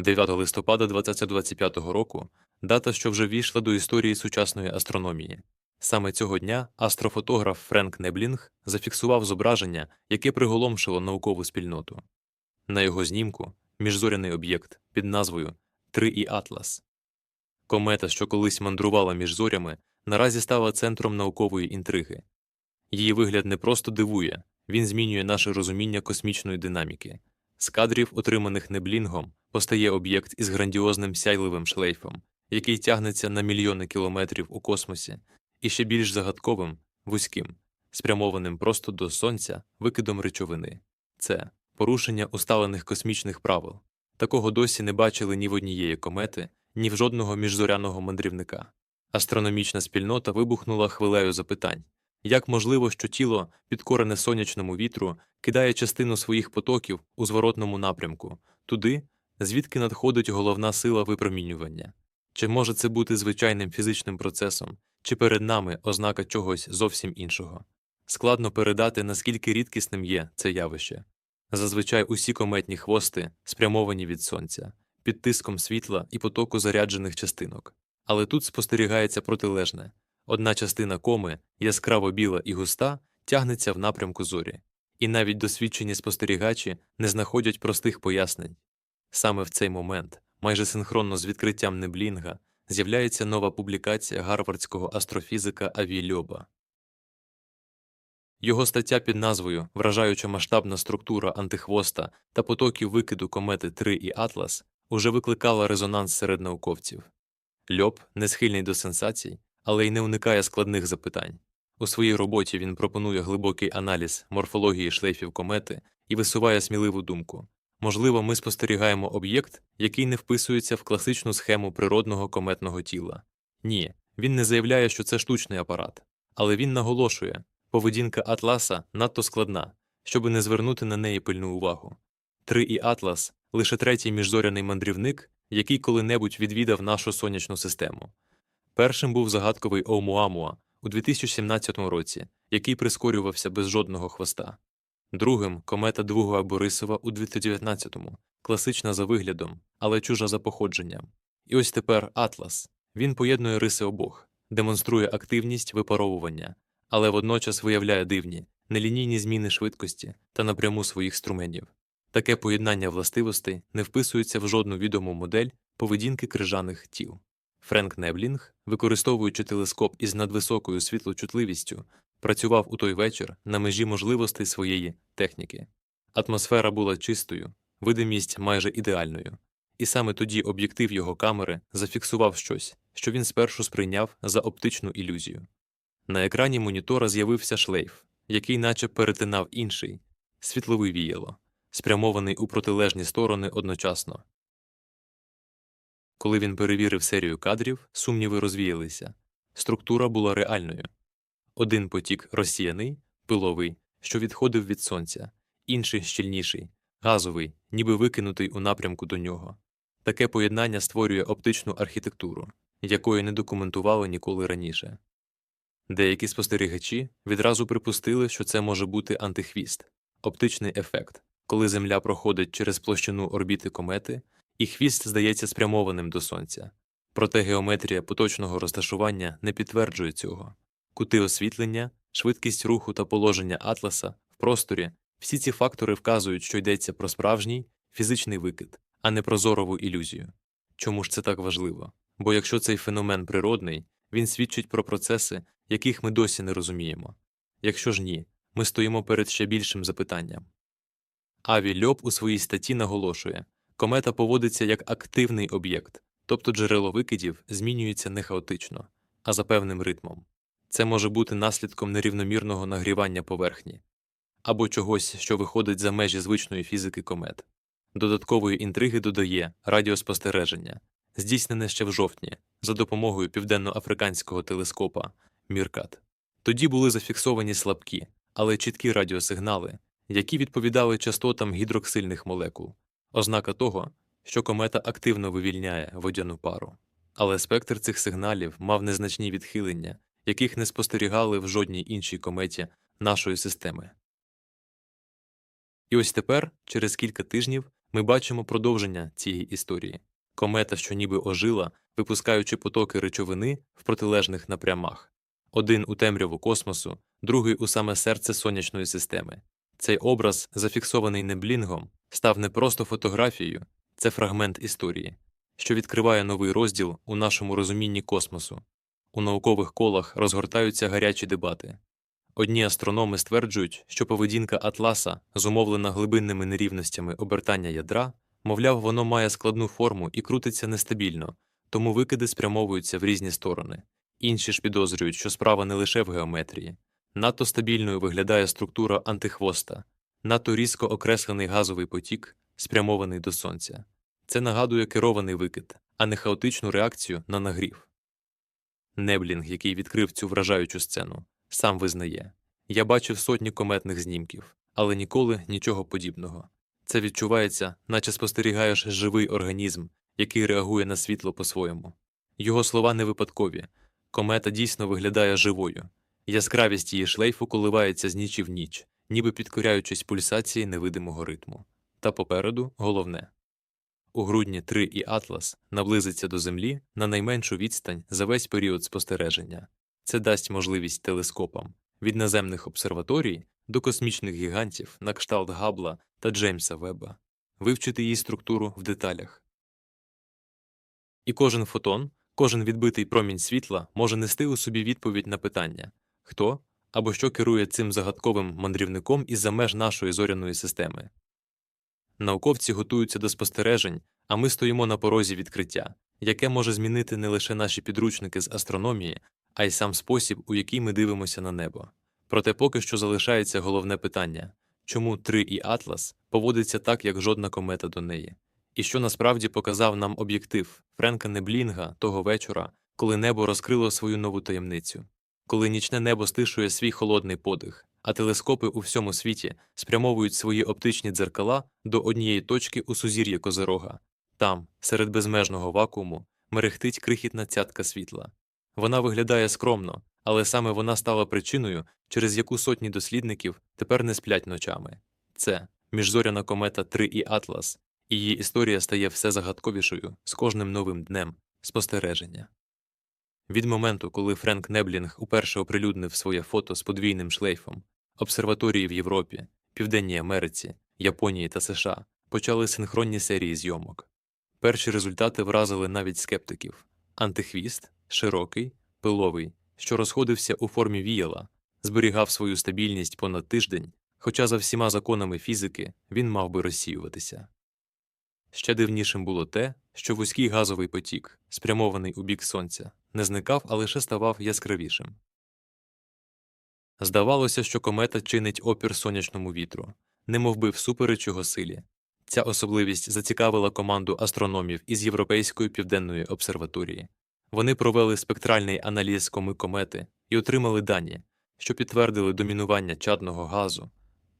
9 листопада 2025 року дата, що вже війшла до історії сучасної астрономії. Саме цього дня астрофотограф Френк Неблінг зафіксував зображення, яке приголомшило наукову спільноту. На його знімку міжзоряний об'єкт під назвою 3І Атлас. Комета, що колись мандрувала між зорями, наразі стала центром наукової інтриги. Її вигляд не просто дивує, він змінює наше розуміння космічної динаміки. З кадрів, отриманих Неблінгом, постає об'єкт із грандіозним сяйливим шлейфом, який тягнеться на мільйони кілометрів у космосі, і ще більш загадковим, вузьким, спрямованим просто до сонця викидом речовини. Це порушення усталених космічних правил. Такого досі не бачили ні в однієї комети, ні в жодного міжзоряного мандрівника. Астрономічна спільнота вибухнула хвилею запитань. Як можливо, що тіло, підкорене сонячному вітру, кидає частину своїх потоків у зворотному напрямку, туди, звідки надходить головна сила випромінювання? Чи може це бути звичайним фізичним процесом, чи перед нами ознака чогось зовсім іншого? Складно передати, наскільки рідкісним є це явище. Зазвичай усі кометні хвости спрямовані від сонця, під тиском світла і потоку заряджених частинок. Але тут спостерігається протилежне одна частина коми, яскраво біла і густа, тягнеться в напрямку зорі, і навіть досвідчені спостерігачі не знаходять простих пояснень. Саме в цей момент, майже синхронно з відкриттям Неблінга, з'являється нова публікація гарвардського астрофізика Аві Льоба. Його стаття під назвою Вражаюча масштабна структура антихвоста та потоків викиду комети 3 і Атлас уже викликала резонанс серед науковців. Льоб не схильний до сенсацій, але й не уникає складних запитань. У своїй роботі він пропонує глибокий аналіз морфології шлейфів комети і висуває сміливу думку. Можливо, ми спостерігаємо об'єкт, який не вписується в класичну схему природного кометного тіла. Ні, він не заявляє, що це штучний апарат, але він наголошує, поведінка Атласа надто складна, щоб не звернути на неї пильну увагу. Три і Атлас лише третій міжзоряний мандрівник, який коли-небудь відвідав нашу сонячну систему. Першим був загадковий Оумуамуа у 2017 році, який прискорювався без жодного хвоста. Другим комета Двугоа Борисова у 2019-му, класична за виглядом, але чужа за походженням. І ось тепер Атлас. Він поєднує риси обох, демонструє активність випаровування, але водночас виявляє дивні, нелінійні зміни швидкості та напряму своїх струменів. Таке поєднання властивостей не вписується в жодну відому модель поведінки крижаних тіл. Френк Неблінг, використовуючи телескоп із надвисокою світлочутливістю, працював у той вечір на межі можливостей своєї техніки. Атмосфера була чистою, видимість майже ідеальною, і саме тоді об'єктив його камери зафіксував щось, що він спершу сприйняв за оптичну ілюзію. На екрані монітора з'явився шлейф, який наче перетинав інший світловий віяло, спрямований у протилежні сторони одночасно. Коли він перевірив серію кадрів, сумніви розвіялися. Структура була реальною. Один потік розсіяний, пиловий, що відходив від сонця, інший щільніший, газовий, ніби викинутий у напрямку до нього. Таке поєднання створює оптичну архітектуру, якої не документували ніколи раніше. Деякі спостерігачі відразу припустили, що це може бути антихвіст, оптичний ефект, коли Земля проходить через площину орбіти комети, і хвіст здається спрямованим до Сонця. Проте геометрія поточного розташування не підтверджує цього. Кути освітлення, швидкість руху та положення атласа в просторі всі ці фактори вказують, що йдеться про справжній фізичний викид, а не про зорову ілюзію. Чому ж це так важливо? Бо якщо цей феномен природний, він свідчить про процеси, яких ми досі не розуміємо. Якщо ж ні, ми стоїмо перед ще більшим запитанням. Аві Льоб у своїй статті наголошує комета поводиться як активний об'єкт, тобто джерело викидів змінюється не хаотично, а за певним ритмом. Це може бути наслідком нерівномірного нагрівання поверхні або чогось, що виходить за межі звичної фізики комет. Додаткової інтриги додає радіоспостереження, здійснене ще в жовтні за допомогою південноафриканського телескопа Міркат. Тоді були зафіксовані слабкі, але чіткі радіосигнали, які відповідали частотам гідроксильних молекул, ознака того, що комета активно вивільняє водяну пару. Але спектр цих сигналів мав незначні відхилення, яких не спостерігали в жодній іншій кометі нашої системи. І ось тепер, через кілька тижнів, ми бачимо продовження цієї історії. Комета, що ніби ожила, випускаючи потоки речовини в протилежних напрямах. Один у темряву космосу, другий у саме серце сонячної системи. Цей образ, зафіксований Неблінгом, став не просто фотографією, це фрагмент історії, що відкриває новий розділ у нашому розумінні космосу. У наукових колах розгортаються гарячі дебати. Одні астрономи стверджують, що поведінка Атласа, зумовлена глибинними нерівностями обертання ядра, мовляв, воно має складну форму і крутиться нестабільно, тому викиди спрямовуються в різні сторони. Інші ж підозрюють, що справа не лише в геометрії. Надто стабільною виглядає структура антихвоста, надто різко окреслений газовий потік, спрямований до сонця. Це нагадує керований викид, а не хаотичну реакцію на нагрів. Неблінг, який відкрив цю вражаючу сцену, сам визнає Я бачив сотні кометних знімків, але ніколи нічого подібного. Це відчувається, наче спостерігаєш живий організм, який реагує на світло по-своєму. Його слова не випадкові. Комета дійсно виглядає живою. Яскравість її шлейфу коливається з нічі в ніч, ніби підкоряючись пульсації невидимого ритму. Та попереду головне. У грудні 3 і Атлас наблизиться до Землі на найменшу відстань за весь період спостереження. Це дасть можливість телескопам від наземних обсерваторій до космічних гігантів на кшталт Габла та Джеймса Веба вивчити її структуру в деталях. І кожен фотон, кожен відбитий промінь світла може нести у собі відповідь на питання хто або що керує цим загадковим мандрівником із-за меж нашої зоряної системи. Науковці готуються до спостережень, а ми стоїмо на порозі відкриття, яке може змінити не лише наші підручники з астрономії, а й сам спосіб, у який ми дивимося на небо. Проте поки що залишається головне питання чому 3 і Атлас поводиться так, як жодна комета до неї, і що насправді показав нам об'єктив Френка Неблінга того вечора, коли небо розкрило свою нову таємницю, коли нічне небо стишує свій холодний подих, а телескопи у всьому світі спрямовують свої оптичні дзеркала до однієї точки у сузір'ї Козирога. Там, серед безмежного вакууму, мерехтить крихітна цятка світла. Вона виглядає скромно, але саме вона стала причиною, через яку сотні дослідників тепер не сплять ночами. Це міжзоряна комета 3 і Атлас, і її історія стає все загадковішою з кожним новим днем спостереження. Від моменту, коли Френк Неблінг уперше оприлюднив своє фото з подвійним шлейфом, обсерваторії в Європі, Південній Америці, Японії та США почали синхронні серії зйомок. Перші результати вразили навіть скептиків антихвіст, широкий, пиловий, що розходився у формі віяла, зберігав свою стабільність понад тиждень, хоча за всіма законами фізики він мав би розсіюватися. Ще дивнішим було те, що вузький газовий потік, спрямований у бік сонця, не зникав, а лише ставав яскравішим. Здавалося, що комета чинить опір сонячному вітру, немовби всупереч його силі. Ця особливість зацікавила команду астрономів із Європейської південної обсерваторії. Вони провели спектральний аналіз коми комети і отримали дані, що підтвердили домінування чадного газу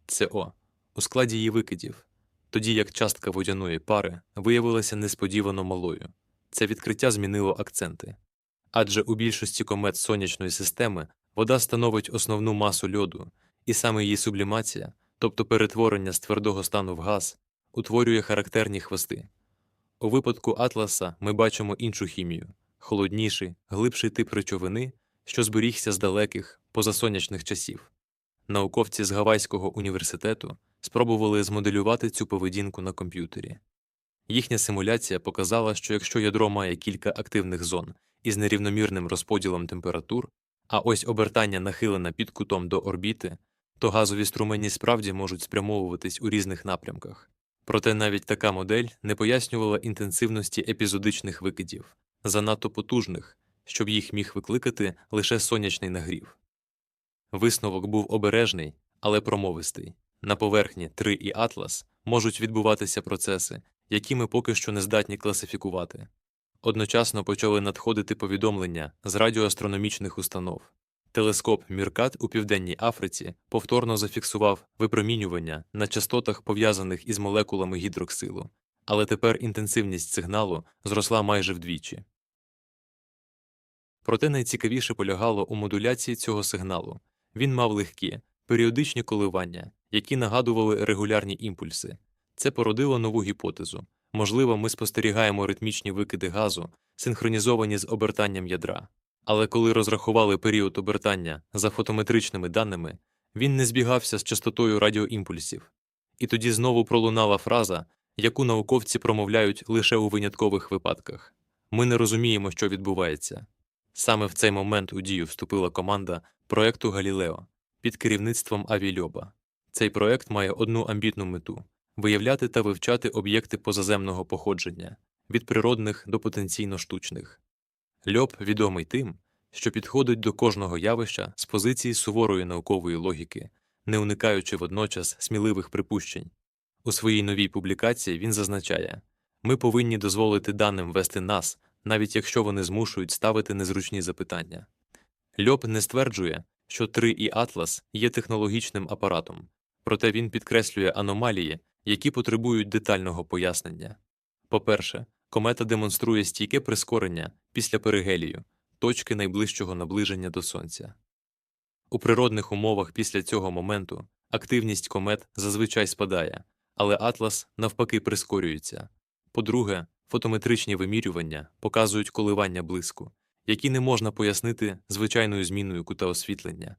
СО у складі її викидів, тоді як частка водяної пари виявилася несподівано малою. Це відкриття змінило акценти. Адже у більшості комет сонячної системи вода становить основну масу льоду, і саме її сублімація, тобто перетворення з твердого стану в газ, утворює характерні хвости. У випадку Атласа ми бачимо іншу хімію холодніший, глибший тип речовини, що зберігся з далеких позасонячних часів. Науковці з Гавайського університету спробували змоделювати цю поведінку на комп'ютері. Їхня симуляція показала, що якщо ядро має кілька активних зон із нерівномірним розподілом температур, а ось обертання нахилене під кутом до орбіти, то газові струмені справді можуть спрямовуватись у різних напрямках. Проте навіть така модель не пояснювала інтенсивності епізодичних викидів, занадто потужних, щоб їх міг викликати лише сонячний нагрів. Висновок був обережний, але промовистий. На поверхні 3 і Атлас можуть відбуватися процеси, які ми поки що не здатні класифікувати. Одночасно почали надходити повідомлення з радіоастрономічних установ. Телескоп Міркат у Південній Африці повторно зафіксував випромінювання на частотах, пов'язаних із молекулами гідроксилу, але тепер інтенсивність сигналу зросла майже вдвічі. Проте найцікавіше полягало у модуляції цього сигналу. Він мав легкі, періодичні коливання, які нагадували регулярні імпульси. Це породило нову гіпотезу. Можливо, ми спостерігаємо ритмічні викиди газу, синхронізовані з обертанням ядра. Але коли розрахували період обертання за фотометричними даними, він не збігався з частотою радіоімпульсів. І тоді знову пролунала фраза, яку науковці промовляють лише у виняткових випадках ми не розуміємо, що відбувається. Саме в цей момент у дію вступила команда проекту Галілео під керівництвом Авільоба. Цей проект має одну амбітну мету виявляти та вивчати об'єкти позаземного походження від природних до потенційно штучних. Льоб відомий тим, що підходить до кожного явища з позиції суворої наукової логіки, не уникаючи водночас сміливих припущень. У своїй новій публікації він зазначає ми повинні дозволити даним вести нас, навіть якщо вони змушують ставити незручні запитання. Льоб не стверджує, що 3 і Атлас є технологічним апаратом, проте він підкреслює аномалії, які потребують детального пояснення. По-перше, комета демонструє стійке прискорення після перигелію, точки найближчого наближення до Сонця. У природних умовах після цього моменту активність комет зазвичай спадає, але Атлас навпаки прискорюється. По-друге, фотометричні вимірювання показують коливання блиску, які не можна пояснити звичайною зміною кута освітлення.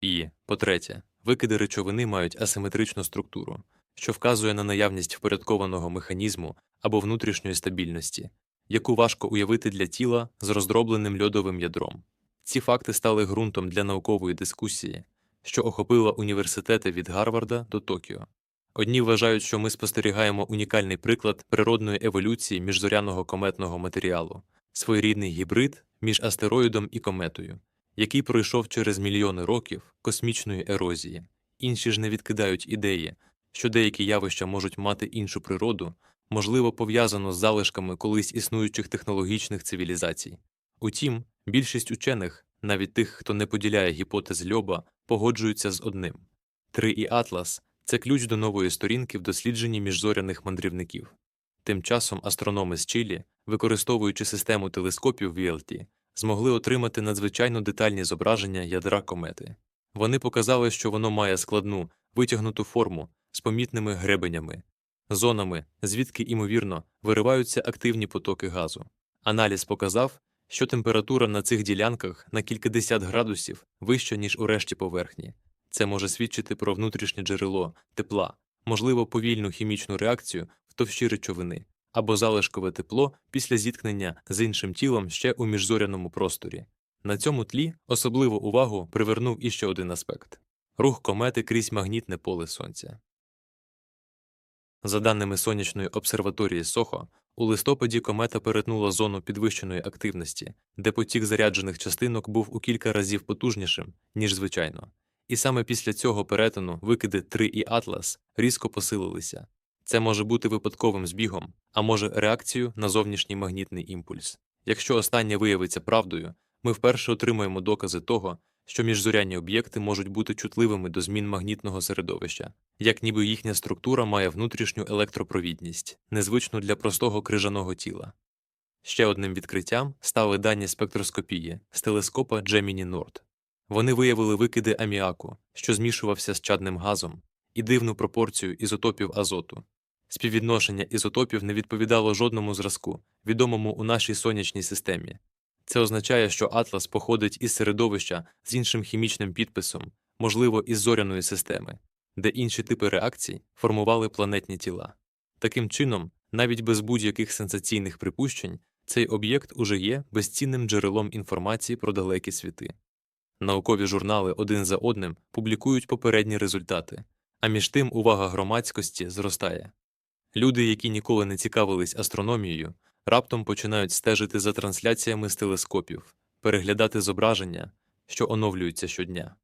І, по-третє, викиди речовини мають асиметричну структуру, що вказує на наявність впорядкованого механізму або внутрішньої стабільності, яку важко уявити для тіла з роздробленим льодовим ядром. Ці факти стали ґрунтом для наукової дискусії, що охопила університети від Гарварда до Токіо. Одні вважають, що ми спостерігаємо унікальний приклад природної еволюції міжзоряного кометного матеріалу, своєрідний гібрид між астероїдом і кометою, який пройшов через мільйони років космічної ерозії. Інші ж не відкидають ідеї, що деякі явища можуть мати іншу природу, можливо, пов'язано з залишками колись існуючих технологічних цивілізацій. Утім, більшість учених, навіть тих, хто не поділяє гіпотез Льоба, погоджуються з одним. Три і Атлас це ключ до нової сторінки в дослідженні міжзоряних мандрівників. Тим часом астрономи з Чилі, використовуючи систему телескопів VLT, змогли отримати надзвичайно детальні зображення ядра комети. Вони показали, що воно має складну, витягнуту форму з помітними гребенями, зонами, звідки, ймовірно, вириваються активні потоки газу. Аналіз показав, що температура на цих ділянках на кількадесят градусів вища, ніж у решті поверхні. Це може свідчити про внутрішнє джерело тепла, можливо, повільну хімічну реакцію в товщі речовини або залишкове тепло після зіткнення з іншим тілом ще у міжзоряному просторі. На цьому тлі особливу увагу привернув іще один аспект рух комети крізь магнітне поле Сонця. За даними сонячної обсерваторії Сохо, у листопаді комета перетнула зону підвищеної активності, де потік заряджених частинок був у кілька разів потужнішим, ніж звичайно. І саме після цього перетину викиди 3 і Атлас різко посилилися. Це може бути випадковим збігом, а може реакцією на зовнішній магнітний імпульс. Якщо останнє виявиться правдою, ми вперше отримаємо докази того, що міжзорянні об'єкти можуть бути чутливими до змін магнітного середовища, як ніби їхня структура має внутрішню електропровідність, незвичну для простого крижаного тіла. Ще одним відкриттям стали дані спектроскопії з телескопа Gemini Nord. Вони виявили викиди аміаку, що змішувався з чадним газом, і дивну пропорцію ізотопів азоту. Співвідношення ізотопів не відповідало жодному зразку, відомому у нашій сонячній системі. Це означає, що Атлас походить із середовища з іншим хімічним підписом, можливо, із зоряної системи, де інші типи реакцій формували планетні тіла. Таким чином, навіть без будь-яких сенсаційних припущень, цей об'єкт уже є безцінним джерелом інформації про далекі світи. Наукові журнали один за одним публікують попередні результати, а між тим увага громадськості зростає. Люди, які ніколи не цікавились астрономією, раптом починають стежити за трансляціями з телескопів, переглядати зображення, що оновлюються щодня.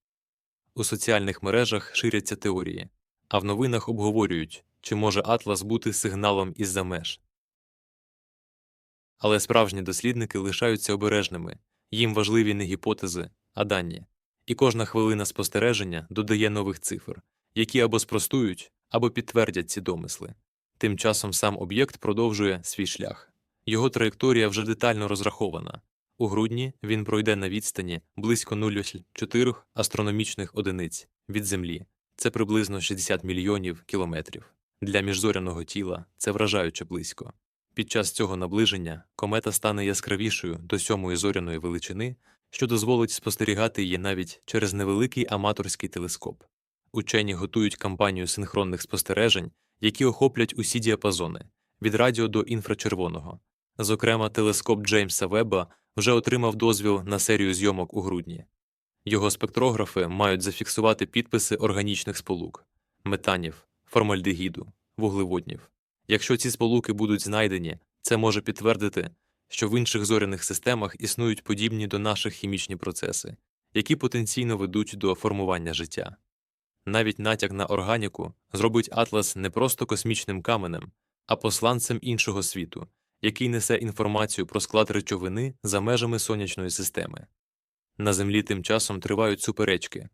У соціальних мережах ширяться теорії, а в новинах обговорюють, чи може Атлас бути сигналом із-за меж. Але справжні дослідники лишаються обережними, їм важливі не гіпотези, а дані, і кожна хвилина спостереження додає нових цифр, які або спростують, або підтвердять ці домисли. Тим часом сам об'єкт продовжує свій шлях. Його траєкторія вже детально розрахована. У грудні він пройде на відстані близько 0,4 астрономічних одиниць від Землі. це приблизно 60 мільйонів кілометрів. Для міжзоряного тіла це вражаюче близько. Під час цього наближення комета стане яскравішою до сьомої зоряної величини, що дозволить спостерігати її навіть через невеликий аматорський телескоп. Учені готують кампанію синхронних спостережень, які охоплять усі діапазони від радіо до інфрачервоного. Зокрема, телескоп Джеймса Веба вже отримав дозвіл на серію зйомок у грудні. Його спектрографи мають зафіксувати підписи органічних сполук метанів, формальдегіду, вуглеводнів. Якщо ці сполуки будуть знайдені, це може підтвердити, що в інших зоряних системах існують подібні до наших хімічні процеси, які потенційно ведуть до формування життя. Навіть натяк на органіку зробить Атлас не просто космічним каменем, а посланцем іншого світу, який несе інформацію про склад речовини за межами сонячної системи. На Землі тим часом тривають суперечки.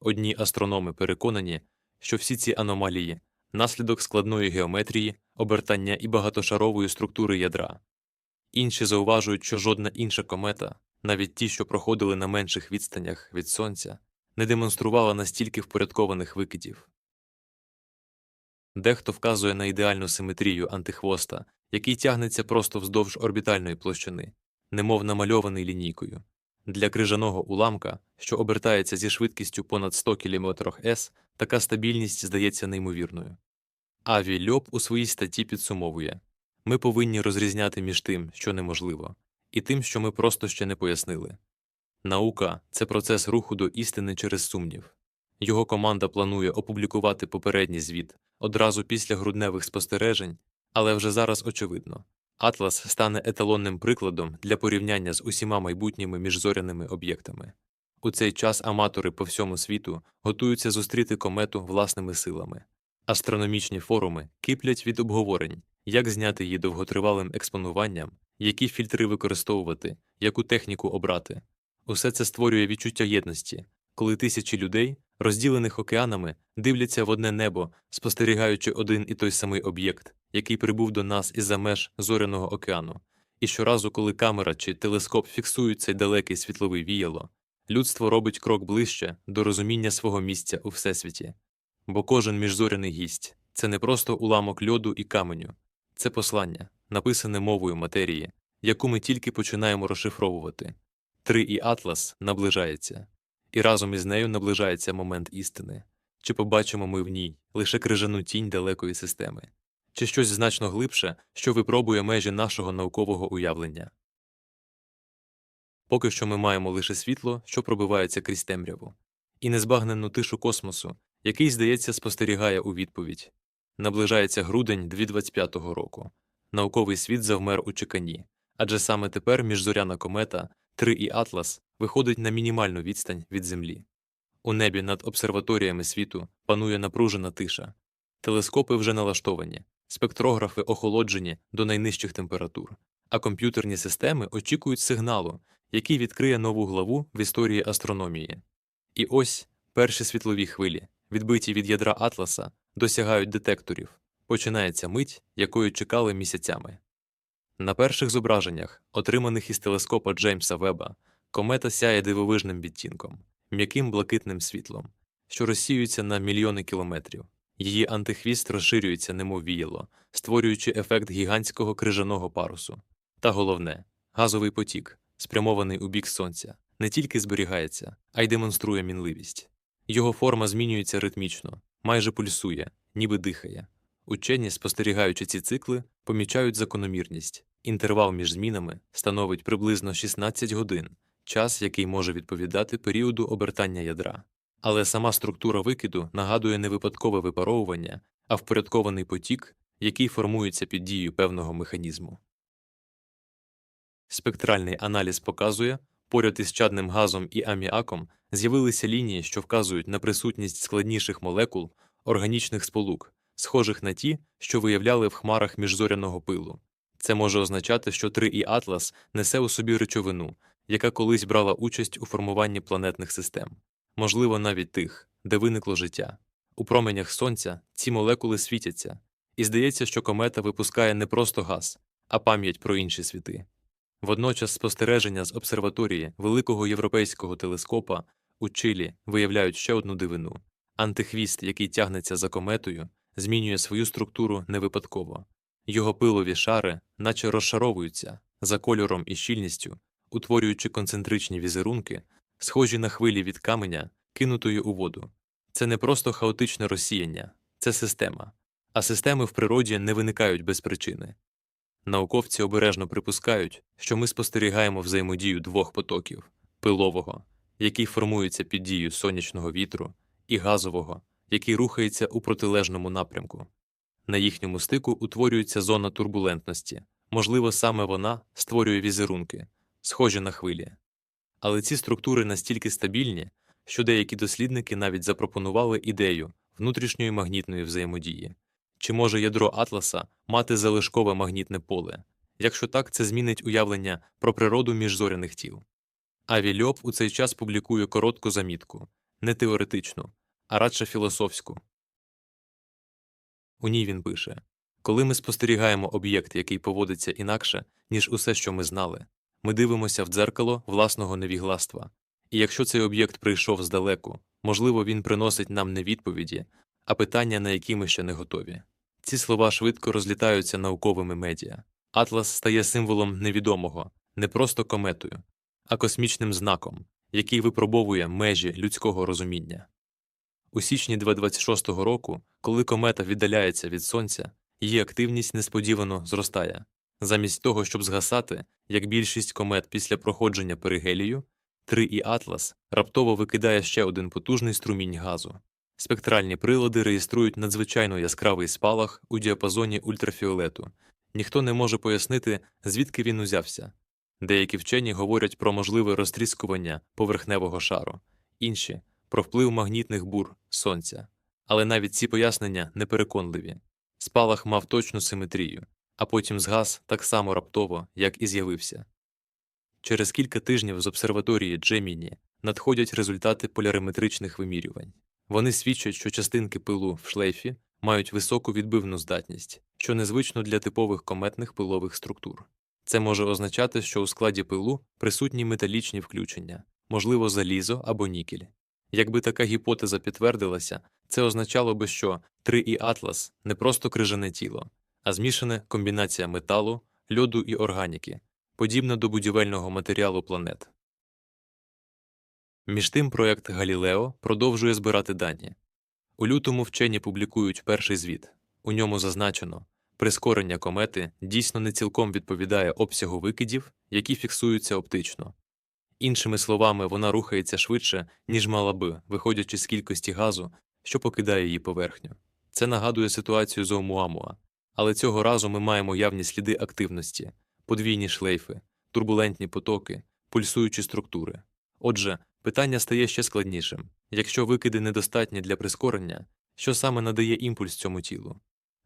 Одні астрономи переконані, що всі ці аномалії наслідок складної геометрії, обертання і багатошарової структури ядра. Інші зауважують, що жодна інша комета, навіть ті, що проходили на менших відстанях від Сонця, не демонструвала настільки впорядкованих викидів. Дехто вказує на ідеальну симетрію антихвоста, який тягнеться просто вздовж орбітальної площини, немов намальований лінійкою. Для крижаного уламка, що обертається зі швидкістю понад 100 км с, така стабільність здається неймовірною. Аві Льоб у своїй статті підсумовує ми повинні розрізняти між тим, що неможливо, і тим, що ми просто ще не пояснили. Наука це процес руху до істини через сумнів. Його команда планує опублікувати попередній звіт одразу після грудневих спостережень, але вже зараз очевидно Атлас стане еталонним прикладом для порівняння з усіма майбутніми міжзоряними об'єктами. У цей час аматори по всьому світу готуються зустріти комету власними силами. Астрономічні форуми киплять від обговорень, як зняти її довготривалим експонуванням, які фільтри використовувати, яку техніку обрати. Усе це створює відчуття єдності, коли тисячі людей, розділених океанами, дивляться в одне небо, спостерігаючи один і той самий об'єкт, який прибув до нас із за меж зоряного океану. І щоразу, коли камера чи телескоп фіксують цей далекий світловий віяло, людство робить крок ближче до розуміння свого місця у всесвіті. Бо кожен міжзоряний гість це не просто уламок льоду і каменю, це послання, написане мовою матерії, яку ми тільки починаємо розшифровувати. Три і Атлас наближається, і разом із нею наближається момент істини. Чи побачимо ми в ній лише крижану тінь далекої системи, чи щось значно глибше, що випробує межі нашого наукового уявлення? Поки що ми маємо лише світло, що пробивається крізь темряву, і незбагнену тишу космосу, який, здається, спостерігає у відповідь. Наближається грудень 2025 року. Науковий світ завмер у чеканні, адже саме тепер міжзоряна комета 3 і Атлас виходить на мінімальну відстань від Землі. У небі над обсерваторіями світу панує напружена тиша. Телескопи вже налаштовані, спектрографи охолоджені до найнижчих температур, а комп'ютерні системи очікують сигналу, який відкриє нову главу в історії астрономії. І ось перші світлові хвилі, відбиті від ядра Атласа, досягають детекторів. Починається мить, якою чекали місяцями. На перших зображеннях, отриманих із телескопа Джеймса Веба, комета сяє дивовижним відтінком, м'яким блакитним світлом, що розсіюється на мільйони кілометрів. Її антихвіст розширюється, немов віяло, створюючи ефект гігантського крижаного парусу. Та головне, газовий потік, спрямований у бік сонця, не тільки зберігається, а й демонструє мінливість. Його форма змінюється ритмічно, майже пульсує, ніби дихає. Учені, спостерігаючи ці цикли, помічають закономірність. Інтервал між змінами становить приблизно 16 годин, час, який може відповідати періоду обертання ядра. Але сама структура викиду нагадує не випадкове випаровування, а впорядкований потік, який формується під дією певного механізму. Спектральний аналіз показує, поряд із чадним газом і аміаком з'явилися лінії, що вказують на присутність складніших молекул органічних сполук, схожих на ті, що виявляли в хмарах міжзоряного пилу. Це може означати, що 3 і Атлас несе у собі речовину, яка колись брала участь у формуванні планетних систем, можливо, навіть тих, де виникло життя. У променях сонця ці молекули світяться, і здається, що комета випускає не просто газ, а пам'ять про інші світи. Водночас спостереження з обсерваторії великого європейського телескопа у Чилі виявляють ще одну дивину Антихвіст, який тягнеться за кометою, змінює свою структуру не випадково. Його пилові шари, наче розшаровуються за кольором і щільністю, утворюючи концентричні візерунки, схожі на хвилі від каменя, кинутої у воду. Це не просто хаотичне розсіяння, це система. А системи в природі не виникають без причини. Науковці обережно припускають, що ми спостерігаємо взаємодію двох потоків пилового, який формується під дією сонячного вітру, і газового, який рухається у протилежному напрямку. На їхньому стику утворюється зона турбулентності, можливо, саме вона створює візерунки, схожі на хвилі. Але ці структури настільки стабільні, що деякі дослідники навіть запропонували ідею внутрішньої магнітної взаємодії. Чи може ядро Атласа мати залишкове магнітне поле? Якщо так, це змінить уявлення про природу міжзоряних тіл. Аві Льоп у цей час публікує коротку замітку, не теоретичну, а радше філософську. У ній він пише Коли ми спостерігаємо об'єкт, який поводиться інакше, ніж усе, що ми знали, ми дивимося в дзеркало власного невігластва. І якщо цей об'єкт прийшов здалеку, можливо, він приносить нам не відповіді, а питання, на які ми ще не готові. Ці слова швидко розлітаються науковими медіа. Атлас стає символом невідомого, не просто кометою, а космічним знаком, який випробовує межі людського розуміння. У січні 2026 року, коли комета віддаляється від сонця, її активність несподівано зростає. Замість того, щоб згасати, як більшість комет після проходження перигелію, 3 і Атлас раптово викидає ще один потужний струмінь газу. Спектральні прилади реєструють надзвичайно яскравий спалах у діапазоні ультрафіолету. Ніхто не може пояснити, звідки він узявся. Деякі вчені говорять про можливе розтріскування поверхневого шару, інші про вплив магнітних бур сонця. Але навіть ці пояснення непереконливі. Спалах мав точну симетрію, а потім згас так само раптово, як і з'явився. Через кілька тижнів з обсерваторії Джеміні надходять результати поляриметричних вимірювань. Вони свідчать, що частинки пилу в шлейфі мають високу відбивну здатність, що незвично для типових кометних пилових структур. Це може означати, що у складі пилу присутні металічні включення, можливо, залізо або нікель. Якби така гіпотеза підтвердилася, це означало би, що 3 і Атлас не просто крижане тіло, а змішана комбінація металу, льоду і органіки, подібна до будівельного матеріалу планет. Між тим проект Галілео продовжує збирати дані. У лютому вчені публікують перший звіт. У ньому зазначено, прискорення комети дійсно не цілком відповідає обсягу викидів, які фіксуються оптично. Іншими словами, вона рухається швидше, ніж мала би, виходячи з кількості газу, що покидає її поверхню. Це нагадує ситуацію з Оумуамуа, але цього разу ми маємо явні сліди активності, подвійні шлейфи, турбулентні потоки, пульсуючі структури. Отже, питання стає ще складнішим якщо викиди недостатні для прискорення, що саме надає імпульс цьому тілу?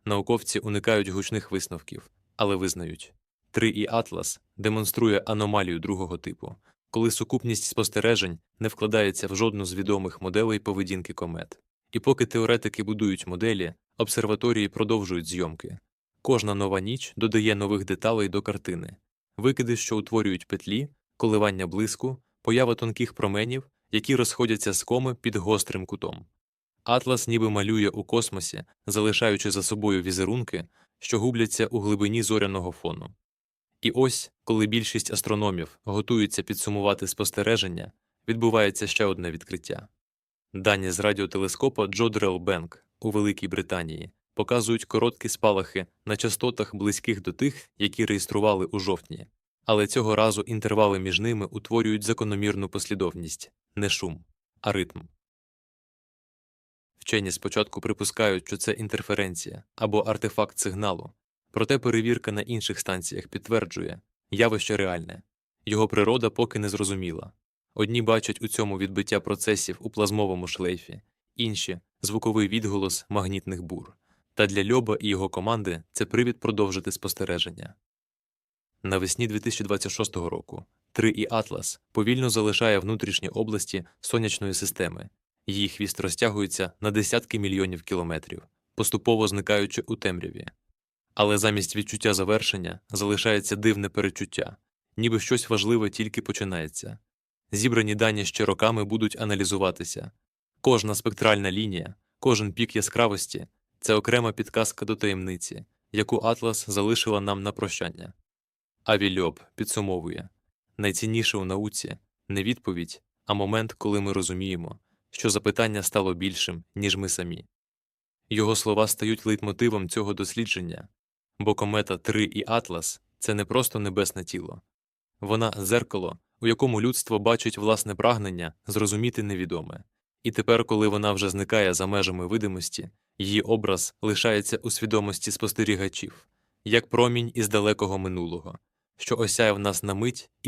Науковці уникають гучних висновків, але визнають 3 і Атлас демонструє аномалію другого типу, коли сукупність спостережень не вкладається в жодну з відомих моделей поведінки комет. І поки теоретики будують моделі, обсерваторії продовжують зйомки. Кожна нова ніч додає нових деталей до картини, викиди, що утворюють петлі, коливання блиску, поява тонких променів, які розходяться з коми під гострим кутом. Атлас ніби малює у космосі, залишаючи за собою візерунки, що губляться у глибині зоряного фону. І ось, коли більшість астрономів готуються підсумувати спостереження, відбувається ще одне відкриття. Дані з радіотелескопа Джодрел Бенк у Великій Британії показують короткі спалахи на частотах близьких до тих, які реєстрували у жовтні, але цього разу інтервали між ними утворюють закономірну послідовність не шум, а ритм. Вчені спочатку припускають, що це інтерференція або артефакт сигналу, проте перевірка на інших станціях підтверджує явище реальне, його природа поки не зрозуміла. Одні бачать у цьому відбиття процесів у плазмовому шлейфі, інші звуковий відголос магнітних бур. Та для Льоба і його команди це привід продовжити спостереження. Навесні 2026 року 3 і Атлас повільно залишає внутрішні області сонячної системи, її хвіст розтягується на десятки мільйонів кілометрів, поступово зникаючи у темряві. Але замість відчуття завершення залишається дивне перечуття, ніби щось важливе тільки починається. Зібрані дані ще роками будуть аналізуватися, Кожна спектральна лінія, кожен пік яскравості це окрема підказка до таємниці, яку Атлас залишила нам на прощання. Авільоб підсумовує найцінніше у науці не відповідь, а момент, коли ми розуміємо, що запитання стало більшим, ніж ми самі. Його слова стають лейтмотивом цього дослідження, бо комета 3 і Атлас це не просто небесне тіло, вона дзеркало, у якому людство бачить власне прагнення зрозуміти невідоме. І тепер, коли вона вже зникає за межами видимості, її образ лишається у свідомості спостерігачів, як промінь із далекого минулого, що осяяв нас на мить і